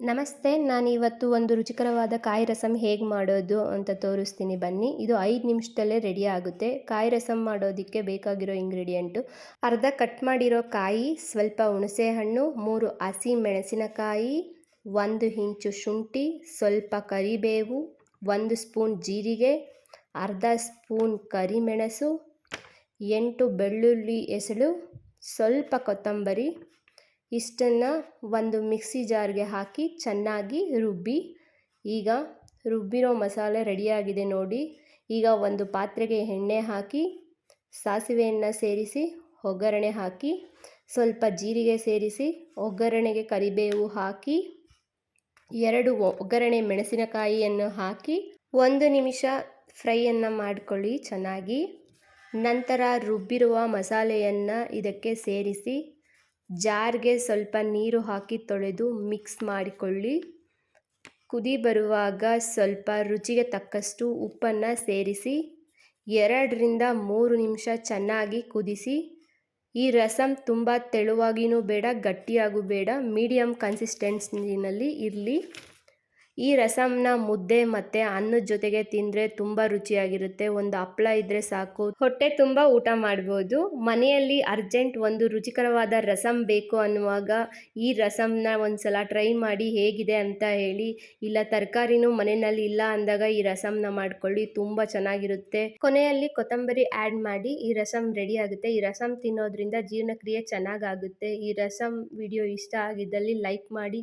ನಮಸ್ತೆ ನಾನು ಇವತ್ತು ಒಂದು ರುಚಿಕರವಾದ ಕಾಯಿ ರಸಂ ಹೇಗೆ ಮಾಡೋದು ಅಂತ ತೋರಿಸ್ತೀನಿ ಬನ್ನಿ. ಇದು ಐದು ನಿಮಿಷದಲ್ಲೇ ರೆಡಿ ಆಗುತ್ತೆ. ಕಾಯಿ ರಸಂ ಮಾಡೋದಕ್ಕೆ ಬೇಕಾಗಿರೋ ಇಂಗ್ರೀಡಿಯೆಂಟು ಅರ್ಧ ಕಟ್ ಮಾಡಿರೋ ಕಾಯಿ, ಸ್ವಲ್ಪ ಹುಣಸೆ ಹಣ್ಣು, ಮೂರು ಹಸಿ ಮೆಣಸಿನಕಾಯಿ, ಒಂದು ಇಂಚು ಶುಂಠಿ, ಸ್ವಲ್ಪ ಕರಿಬೇವು, ಒಂದು ಸ್ಪೂನ್ ಜೀರಿಗೆ, ಅರ್ಧ ಸ್ಪೂನ್ ಕರಿಮೆಣಸು, ಎಂಟು ಬೆಳ್ಳುಳ್ಳಿ ಎಸಳು, ಸ್ವಲ್ಪ ಕೊತ್ತಂಬರಿ ಇಷ್ಟನ್ನು ಒಂದು ಮಿಕ್ಸಿ ಜಾರ್ಗೆ ಹಾಕಿ ಚೆನ್ನಾಗಿ ರುಬ್ಬಿ, ಈಗ ರುಬ್ಬಿರೋ ಮಸಾಲೆ ರೆಡಿಯಾಗಿದೆ ನೋಡಿ. ಈಗ ಒಂದು ಪಾತ್ರೆಗೆ ಎಣ್ಣೆ ಹಾಕಿ, ಸಾಸಿವೆಯನ್ನು ಸೇರಿಸಿ, ಒಗ್ಗರಣೆ ಹಾಕಿ, ಸ್ವಲ್ಪ ಜೀರಿಗೆ ಸೇರಿಸಿ, ಒಗ್ಗರಣೆಗೆ ಕರಿಬೇವು ಹಾಕಿ, ಎರಡು ಒಗ್ಗರಣೆ ಮೆಣಸಿನಕಾಯಿಯನ್ನು ಹಾಕಿ, ಒಂದು ನಿಮಿಷ ಫ್ರೈಯನ್ನು ಮಾಡಿಕೊಳ್ಳಿ ಚೆನ್ನಾಗಿ. ನಂತರ ರುಬ್ಬಿರುವ ಮಸಾಲೆಯನ್ನು ಇದಕ್ಕೆ ಸೇರಿಸಿ ಜಾರ್ಗೆ ಸ್ವಲ್ಪ ನೀರು ಹಾಕಿ ತೊಳೆದು ಮಿಕ್ಸ್ ಮಾಡಿಕೊಳ್ಳಿ. ಕುದಿ ಬರುವಾಗ ಸ್ವಲ್ಪ ರುಚಿಗೆ ತಕ್ಕಷ್ಟು ಉಪ್ಪನ್ನು ಸೇರಿಸಿ ಎರಡರಿಂದ ಮೂರು ನಿಮಿಷ ಚೆನ್ನಾಗಿ ಕುದಿಸಿ. ಈ ರಸಂ ತುಂಬ ತೆಳುವಾಗಿಯೂ ಬೇಡ, ಗಟ್ಟಿಯಾಗೂ ಬೇಡ ಮೀಡಿಯಮ್ ಕನ್ಸಿಸ್ಟೆನ್ಸಿನಲ್ಲಿ ಇರಲಿ. ಈ ರಸಮ್ನ ಮುದ್ದೆ ಮತ್ತು ಅನ್ನದ ಜೊತೆಗೆ ತಿಂದರೆ ತುಂಬ ರುಚಿಯಾಗಿರುತ್ತೆ. ಒಂದು ಹಪ್ಪಳ ಇದ್ದರೆ ಸಾಕು. ಹೊಟ್ಟೆ ತುಂಬ ಊಟ ಮಾಡ್ಬೋದು. ಮನೆಯಲ್ಲಿ ಅರ್ಜೆಂಟ್ ಒಂದು ರುಚಿಕರವಾದ ರಸಮ್ ಬೇಕು ಅನ್ನುವಾಗ ಈ ರಸಂನ ಒಂದು ಸಲ ಟ್ರೈ ಮಾಡಿ ಹೇಗಿದೆ ಅಂತ ಹೇಳಿ, ಇಲ್ಲ ತರಕಾರಿನೂ ಮನೆಯಲ್ಲಿ ಇಲ್ಲ ಅಂದಾಗ ಈ ರಸಮ್ನ ಮಾಡ್ಕೊಳ್ಳಿ, ತುಂಬ ಚೆನ್ನಾಗಿರುತ್ತೆ. ಕೊನೆಯಲ್ಲಿ ಕೊತ್ತಂಬರಿ ಆ್ಯಡ್ ಮಾಡಿ ಈ ರಸಮ್ ರೆಡಿ ಆಗುತ್ತೆ. ಈ ರಸಂ ತಿನ್ನೋದ್ರಿಂದ ಜೀರ್ಣಕ್ರಿಯೆ ಚೆನ್ನಾಗಾಗುತ್ತೆ ಈ ರಸಂ ವಿಡಿಯೋ ಇಷ್ಟ ಆಗಿದ್ದಲ್ಲಿ ಲೈಕ್ ಮಾಡಿ